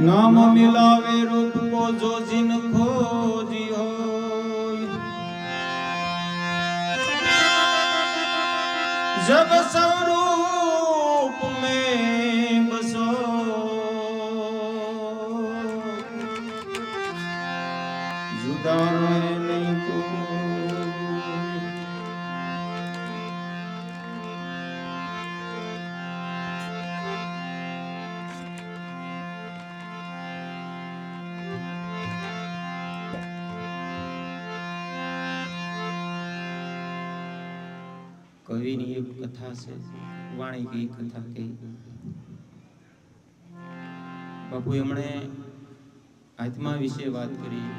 નામ મિલાવે રૂપ કો જો જીન ખોજી હોય જબ સ્વરૂપ કવિની એક કથા છે વાણી કઈ કથા કઈ બાપુ એમણે આત્મા વિશે વાત કરી.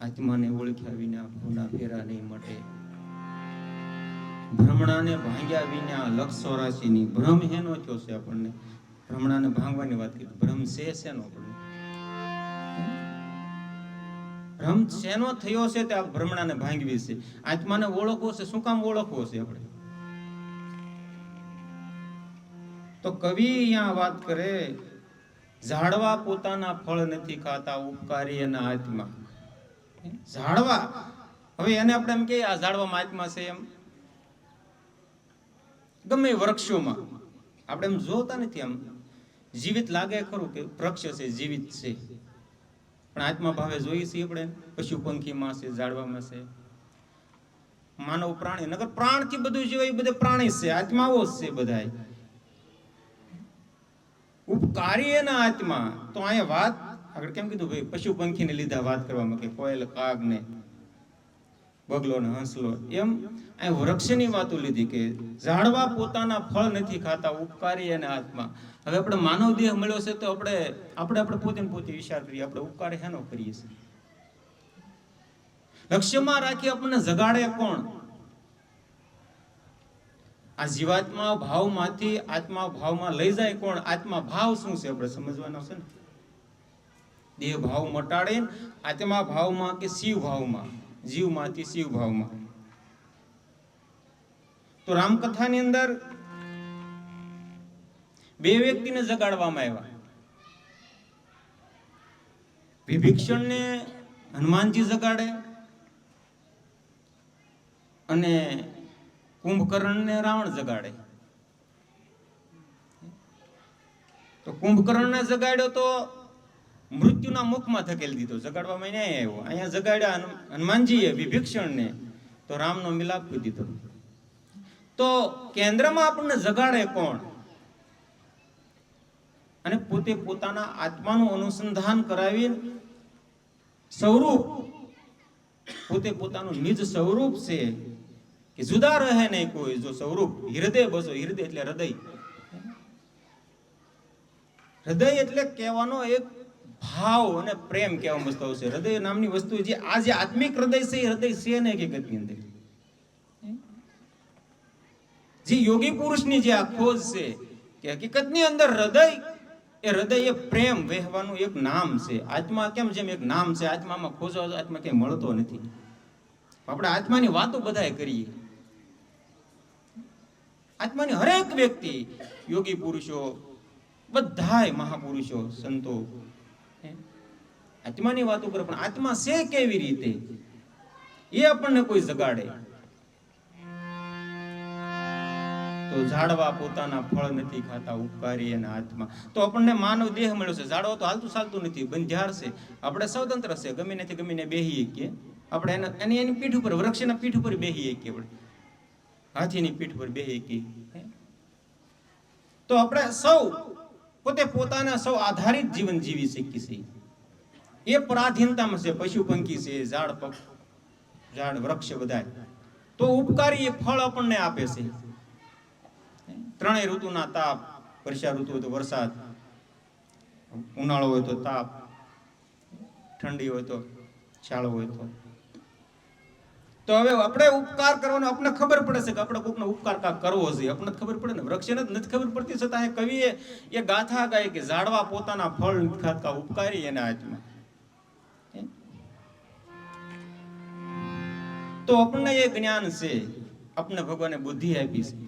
આત્માને ઓળખ્યા વિના ભૂના ફેરા નહીં મટે. ભ્રમણાને ભાંગ્યા વિના લક્ષ ચોરાશીની ભ્રમ હેનો થયો છે આપણને? ભ્રમણાને ભાંગવાની વાત કરી, ભ્રમ છે શેનો આપણને? ભ્રમ શેનો થયો છે તે આ ભ્રમણાને ભાંગવી છે? આત્માને ઓળખવો છે? શું કામ ઓળખવો છે આપણે? તો કવિ અહીંયા વાત કરે, ઝાડવા પોતાના ફળ નથી ખાતા ઉપકારી એના આત્મા. ઝાડવા? હવે એને આપણે એમ કે આ ઝાડવામાં આત્મા છે એમ. ગમે વૃક્ષોમાં. આપણે એમ જોતા નથી આમ. જીવિત લાગે ખરું કે વૃક્ષ છે, જીવિત છે. પણ આત્મા ભાવે જોઈએ છીએ આપણે. પશુ પંખીમાં છે, ઝાડવામાં છે. માનવ પ્રાણી નગર પ્રાણથી બધું જીવાય એ બધે પ્રાણી છે આત્માઓ જ છે બધા ઉપકારી એના આત્મા તો અહીંયા વાત, આગળ કેમ કીધું ભાઈ? પશુ પંખીને લીધા વાત કરવામાં કે કોયલ કાગ ને બગલો ને હંસલો એમ આ વૃક્ષની વાતો લીધી કે ઝાડવા પોતાના ફળ નથી ખાતા, ઉપકારી અને આત્મા હવે આપણે માનવ દેહ મળ્યો છે તો આપણે આપણે આપણે પોતે પોતે વિચાર કરીએ, આપણે ઉપકાર હેનો કરીએ છીએ? લક્ષ્યમાં રાખી આપણને જગાડે કોણ? આ જીવાત્મા ભાવમાંથી આત્મા ભાવમાં લઈ જાય કોણ? આત્મા ભાવ શું છે આપણે સમજવાનો છે ને? દેહ ભાવ મટાડે આત્મા ભાવમાં કે શિવ ભાવમાં? જીવમાંથી શિવ ભાવમાં. તો રામકથાની અંદર બે વ્યક્તિને જગાડવામાં આવ્યા. વિભીક્ષણને હનુમાનજી જગાડે અને કુંભકર્ણને રાવણ જગાડે. તો કુંભકર્ણને જગાડ્યો તો મૃત્યુના મુખમાં ધકેલી દીધો. જગાડવામાં નહીં આવ્યો. અહીંયા જગાડ્યા હનુમાનજીએ વિભીક્ષણને તો રામનો મિલાપ કરી દીધો. તો કેન્દ્રમાં આપણને જગાડે કોણ? અને પોતે પોતાના આત્માનું અનુસંધાન કરાવી સ્વરૂપ, પોતે પોતાનું નિજ સ્વરૂપ છે કે જુદા રહે નહીં કોઈ. જો સ્વરૂપ હૃદય બસો, હૃદય એટલે હૃદય. હૃદય એટલે કહેવાનો એક ભાવ અને પ્રેમ કહેવા વસ્તુ આવશે હૃદય નામની વસ્તુ જે આ જે આત્મિક હૃદય છે, એ હૃદય છે ને હકીકતની અંદર. જે યોગી પુરુષની જે આ ખોજ છે કે હકીકતની અંદર હૃદય, એ હૃદય એ પ્રેમ વહેવાનું એક નામ છે. આત્મા કેમ જેમ એક નામ છે? આત્મામાં ખોજો, આત્મા ક્યાંય મળતો નથી. આપણે આત્માની વાતો બધાય કરીએ. આત્માની હરેક વ્યક્તિ, યોગી પુરુષો, બધાય મહાપુરુષો, સંતો? આત્માની વાત ઉપર પણ આત્મા છે કેવી રીતે? એ આપણને કોઈ જગાડે. તો ઝાડવા પોતાના ફળ નથી ખાતા, ઉપકારી એના હાથમાં. તો આપણને માનવ દેહ મળ્યો છે. ઝાડવા તો હાલતું ચાલતું નથી બંધાર છે. આપણે સ્વતંત્ર છે, ગમે નથી ગમીને બેહીએ કે. આપણે એના એની એની પીઠ ઉપર, વૃક્ષના પીઠ ઉપર બેહીએ કે આપણે. હાથીની પીઠ ઉપર બેહીએ કે. તો આપણે સૌ પોતે પોતાના સૌ આધારિત જીવન જીવી શકીએ છીએ. એ પરાધીનતામાં છે, પશુ પંખી છે, ઝાડ ઝાડ વૃક્ષ બધાય તો ઉપકારી એ ફળ આપણને આપે છે. ત્રણેય ઋતુના તાપ, વર્ષા ઋતુ હોય તો વરસાદ, ઉનાળો હોય તો તાપ, ઠંડી હોય તો છાળો હોય તો. તો હવે આપણે ઉપકાર કરવાનો આપણને ખબર પડે છે કે આપણે કોકનો ઉપકાર કાંક કરવો છે. આપણને ખબર પડે ને, વૃક્ષને નથી ખબર પડતી, છતાં કવિએ એ ગાથા ગાય કે ઝાડવા પોતાના ફળ ખાતા ઉપકારી એના હાથમાં. તો આપણને એ જ્ઞાન છે. આપણે ભગવાને બુદ્ધિ આપી છે.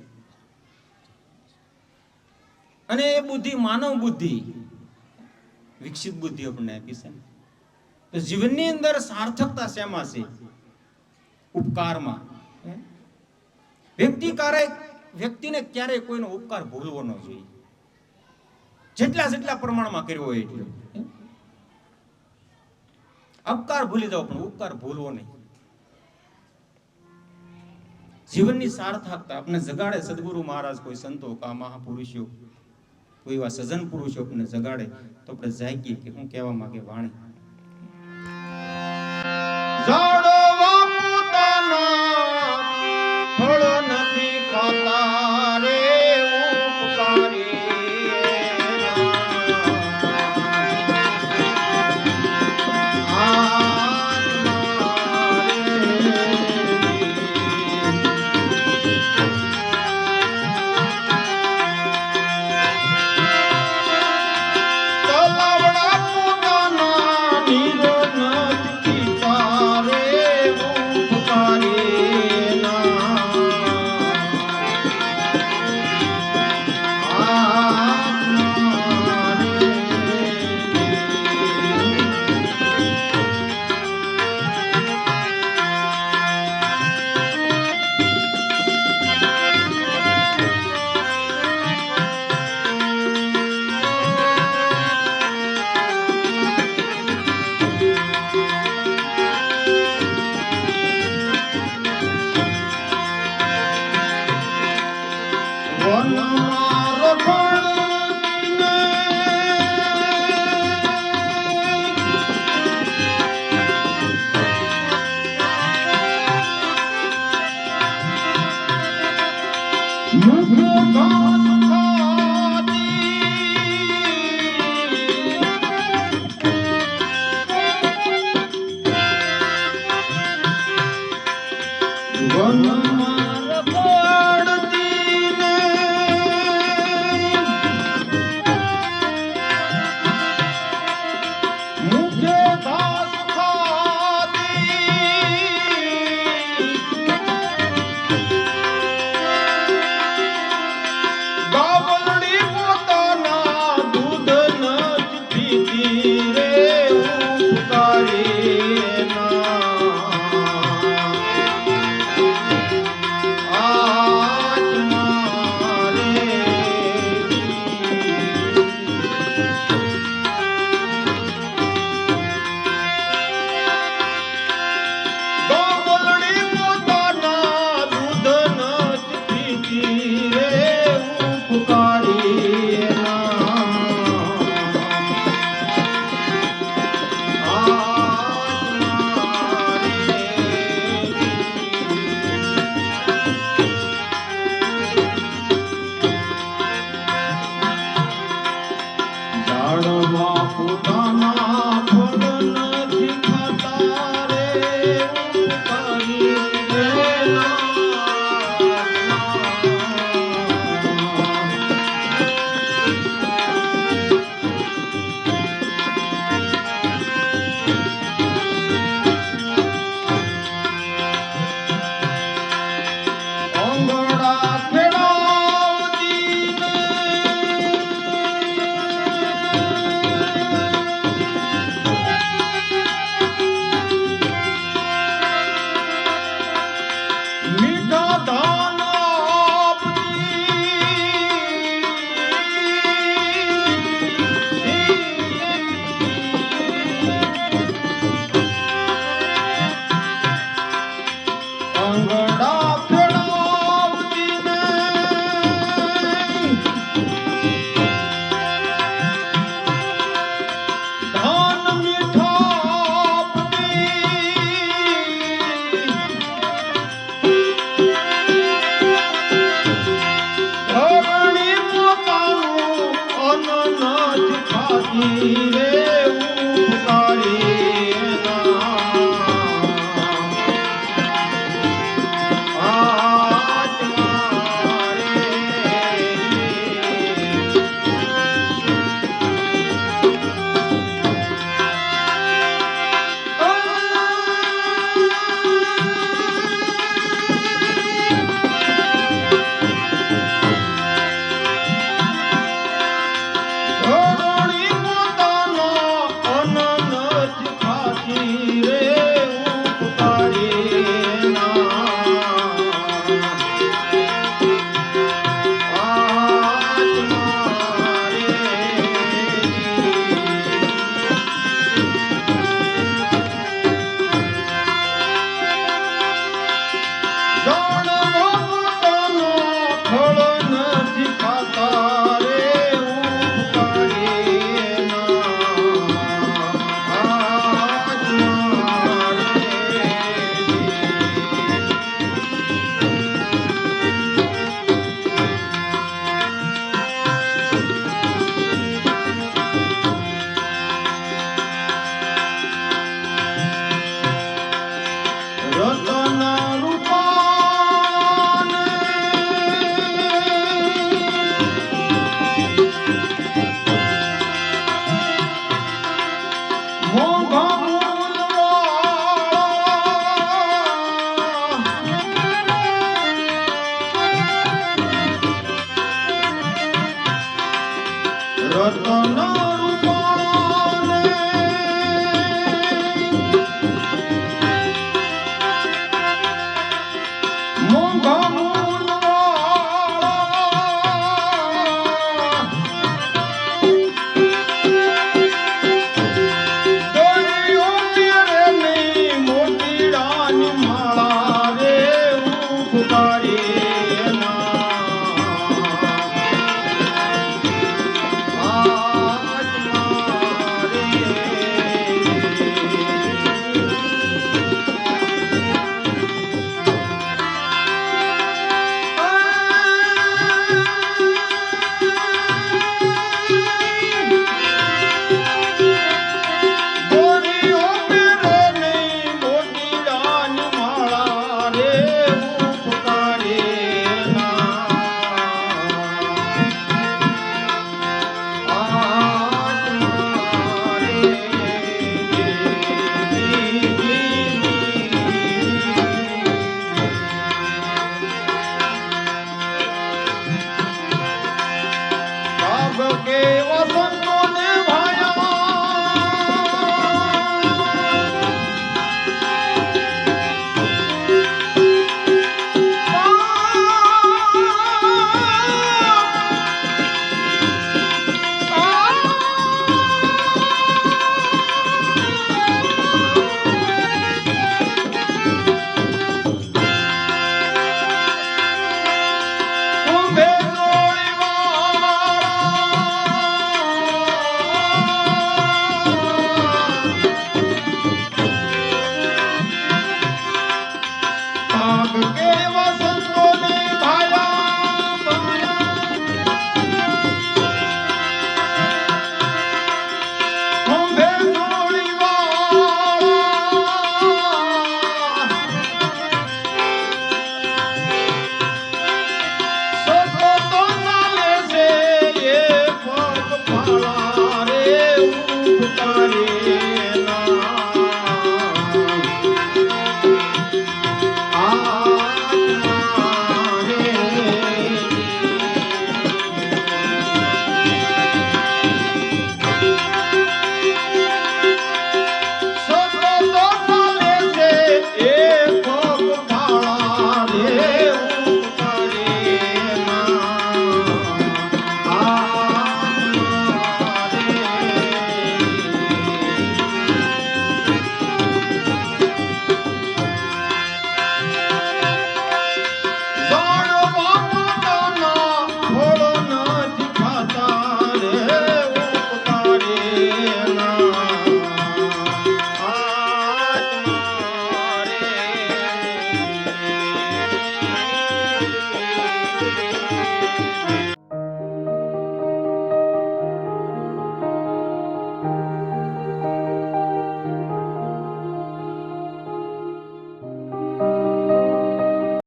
અને એ બુદ્ધિ માનવ બુદ્ધિ, વિકસિત બુદ્ધિ આપણને આપી છે. તો જીવનની અંદર સાર્થકતા શેમાં છે? ઉપકારમાં. વ્યક્તિ ક્યારેય, વ્યક્તિને ક્યારેય કોઈનો ઉપકાર ભૂલવો ન જોઈએ. જેટલા જેટલા પ્રમાણમાં કર્યો હોય એટલો. અપકાર ભૂલી જાઓ, પણ ઉપકાર ભૂલવો નહીં. જીવનની સાર્થકતા આપણે જગાડે સદગુરુ મહારાજ કોઈ સંતો કા મહાપુરુષો, કોઈ એવા સજન પુરુષો આપણને જગાડે તો આપણે જાગીએ કે હું કહેવા માંગે વાણી.